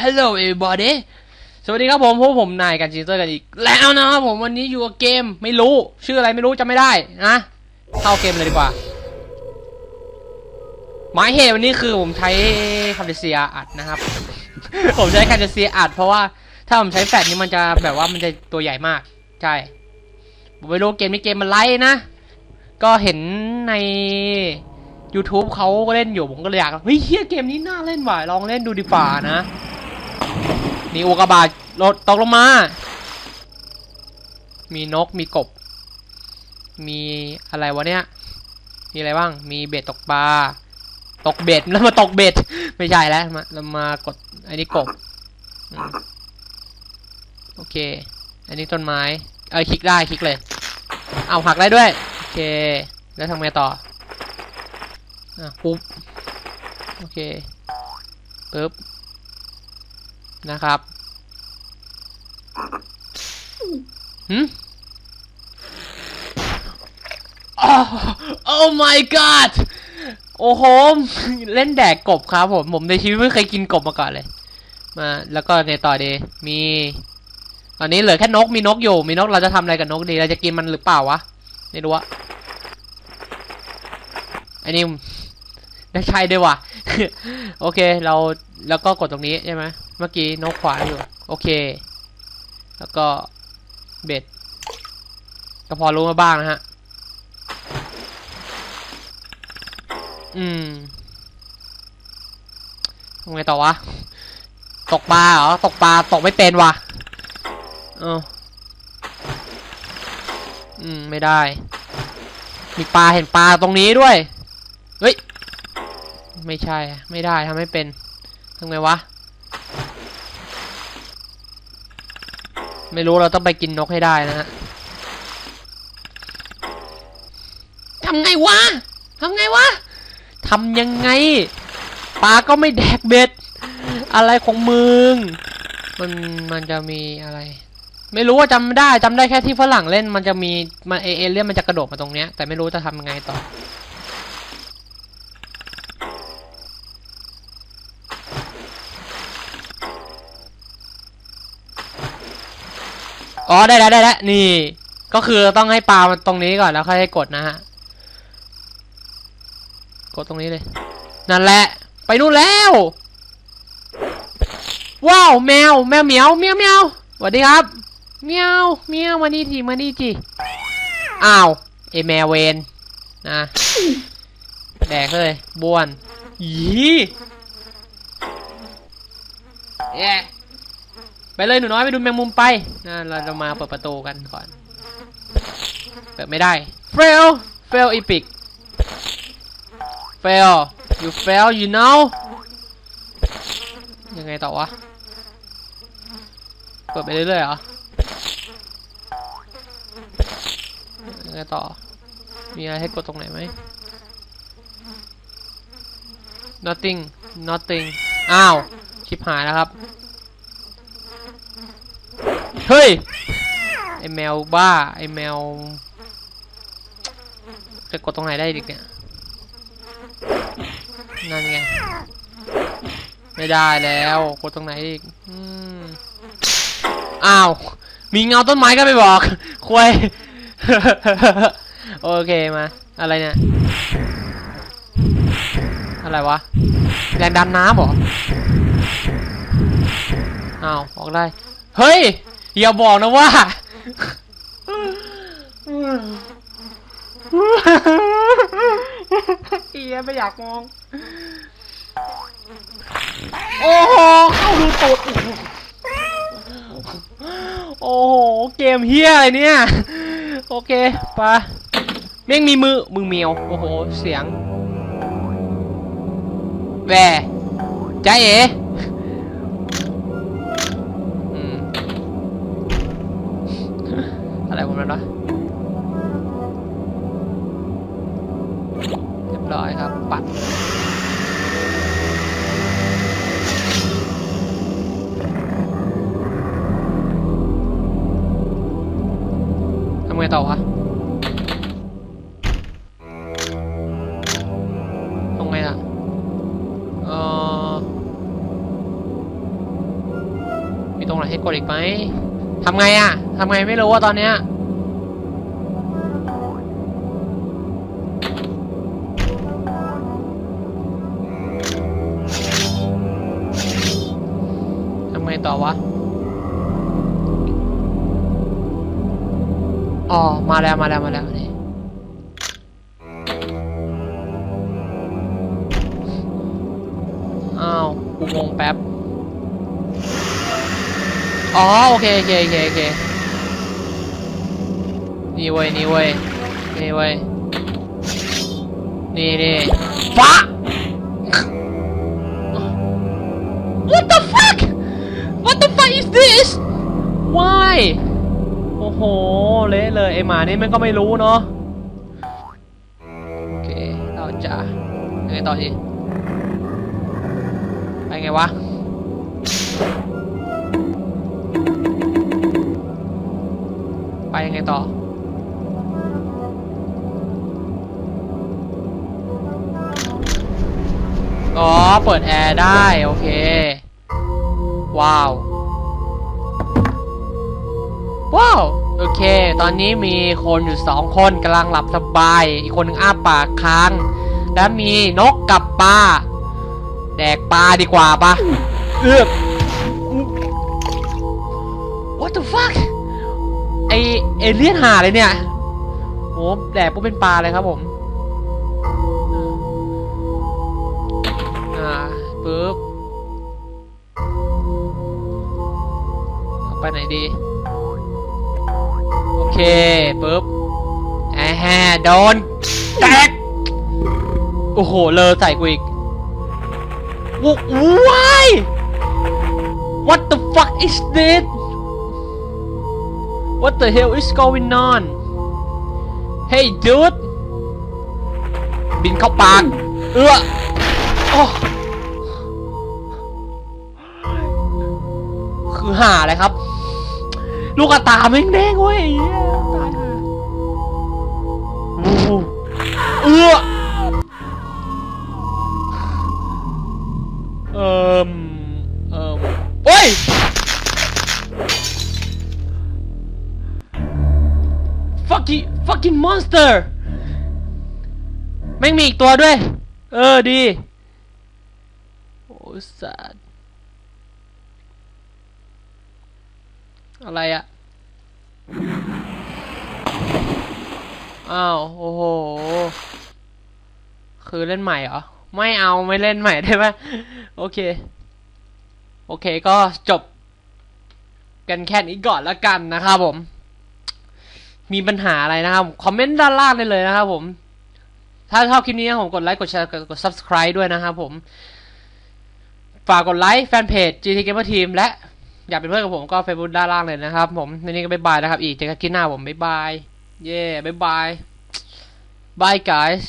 Hello everybody สวัสดีครับผมพวกผมนายกันจิเตอร์กันอีก แล้วนะครับผมวันนี้อยู่กับเกมไม่รู้ ชื่ออะไรไม่รู้จำไม่ได้นะเข้าเกมเลยดีกว่า หมายเหตุวันนี้คือผมใช้คาเดเซียอัดนะครับ ผมใช้คาเดเซียอัด เพราะว่าถ้าผมใช้แฟลชนี่มันจะแบบว่ามันจะตัวใหญ่มาก ใช่ผมไม่รู้เกมนี้เกมมันไลท์นะ ก็เห็นใน YouTube เขาก็เล่นอยู่ผมก็เลยอยากเฮ้ยเฮียเกมนี้น่าเล่นว่ะลองเล่นดูดีฝ่านะมีอุกกาบาตลดตกลงมา มีนกมีกบ มีอะไรวะเนี่ย มีอะไรบ้าง มีเบ็ดตกปลา ตกเบ็ดแล้วมาตกเบ็ด ไม่ใช่แล้วมาเรามากดอันนี้กบ โอเค อันนี้ต้นไม้ เออคลิกได้คลิกเลย เอาหักได้ด้วย โอเค แล้วทำไงต่อ อะปุ๊บ โอเคปึ๊บ นะครับหืมโอ้ oh my god โอ้โห เล่นแดกกบครับผม ผมในชีวิตไม่เคยกินกบมาก่อนเลย มา แล้วก็ในต่อดีมี ตอนนี้เหลือแค่นก มีนกอยู่ มีนก เราจะทำอะไรกับนกดี เราจะกินมันหรือเปล่าวะ ไม่รู้อะอันนี้ ใช่ด้วยว่ะ โอเคเราแล้วก็กดตรงนี้ใช่ไหมเมื่อกี้นกขวาอยู่ โอเค แล้วก็เบ็ด ก็พอรู้มาบ้างนะฮะ อืมทำไงต่อวะ ตกปลาเหรอ ตกปลาตกไม่เป็นว่ะเอออืม ไม่ได้ มีปลาเห็นปลาตรงนี้ด้วย เฮ้ย ไม่ใช่ ไม่ได้ทำไม่เป็นทำไงวะ ไม่รู้เราต้องไปกินนกให้ได้นะฮะทำไงวะทำไงวะทำยังไงปลาก็ไม่แดกเบ็ด อะไรของมึง มันมันจะมีอะไร ไม่รู้ว่าจำไม่ได้จำได้แค่ที่ฝรั่งเล่นมันจะมีมันเอเอเลี่ยนมันจะกระโดดมาตรงเนี้ยแต่ไม่รู้จะทำยังไงต่อ อ๋อได้แล้วได้แล้วนี่ ก็คือต้องให้ปลามันตรงนี้ก่อนแล้วค่อยให้กดนะฮะ กดตรงนี้เลย นั่นแหละ ไปนู่นแล้ว ว้าวแมวแมวเหมียวเมียวเมียวสวัสดีครับเมียวเมียวมานี่ทีมานี่จีอ้าวไอแมวเวนนะแดกเลยบ้วนยีแย่ ไปเลยหนูน้อยไปดูแมงมุมไปนะเราจะมาเปิดประตูกันก่อน เปิดไม่ได้ fail fail epic fail you fail you know ยังไงต่อวะ เปิดไปเรื่อยๆเหรอยังไงต่อ มีอะไรให้กดตรงไหนไหม nothing nothing อ้าว ชิบหายแล้วครับ เฮ้ย ไอแมวบ้า ไอแมว จะกดตรงไหนได้อีกเนี่ย นั่นไง ไม่ได้แล้ว กดตรงไหนอีกอ้าว มีเงาต้นไม้ก็ไปบอก ควายโอเคมา อะไรเนี่ย อะไรวะ แรงดันน้ำหรอ อ้าว ออกได้ เฮ้ย อย่าบอกนะว่าเอียไม่อยากมอง โอ้โห เข้าดูตูดโอ้โห เกมเฮียอะไรเนี่ย โอเคไปะแม่งมีมือ มือเมียว โอ้โห เสียงแหวใจเอ๋อื อะไรของมันะเรียบร้อยครับ ปัดทำไงต่อวะทำไงอะเออตรงไหนให้กดอีกไหมทำไงอะทำไงไม่รู้ว่าตอนเนี้ย ต่อวะ อ๋อ มาแล้วมาแล้วมาแล้วนี่อ้าวกูงงแป๊บ อ๋อ โอเคโอเคโอเคโอเคนี่เว้ยนี่เว้ยนี่เว้ยนี่นี่ฟ้า What is this Why โอ้โห เละเลยไอหมานี่มันก็ไม่รู้เนาะโอเค เราจะยังไงต่อทีไปไงวะไปยังไงต่อ อ๋อ เปิดแอร์ได้ โอเค ว้าว ว้าวโอเค ตอนนี้มีคนอยู่สองคนกำลังหลับสบาย อีกคนหนึ่งอ้าปากค้าง และมีนกกับปลาแดกปลาดีกว่าปะเอือบ What the fuck ไอเอเลี่ยนหาเลยเนี่ยโหแดกปุ๊บเป็นปลาเลยครับผมอ่าปึ๊บเอาไปไหนดีโอ เคปึ๊บแอะแฮโดนแตกโอ้โห เลอใส่กูอีกวว้าย What the fuck is this What the hell is going on Hey dude บินเข้าปาก เอื้อโอ้คือห่าเลยครับ ลูกกระตาแม่งแดงเว้ยตายห่าโอ้โหเอื้อเอิมเอิมโอ้ย fucking fucking monster แม่งมีอีกตัวด้วย เออดี โอ้สัตว์ อะไรอะอ้าว โอ้โห คือเล่นใหม่เหรอ ไม่เอาไม่เล่นใหม่ได้ไหมโอเค โอเคก็จบ กันแค่นี้ก่อนละกันนะครับผม มีปัญหาอะไรนะครับ คอมเมนต์ด้านล่างได้เลยนะครับผม ถ้าชอบคลิปนี้นะผมกดไลค์ กดแชร์กดกด subscribe ด้วยนะครับผม ฝากกดไลค์แฟนเพจ GT Gamer Team และ อยากเป็นเพื่อนกับผมก็เฟซบุ๊กด้านล่างเลยนะครับ ผมในนี้ก็บ๊ายบายนะครับ อีกเจอกันที่หน้าผมบ๊ายบาย เย่บ๊ายบาย bye guys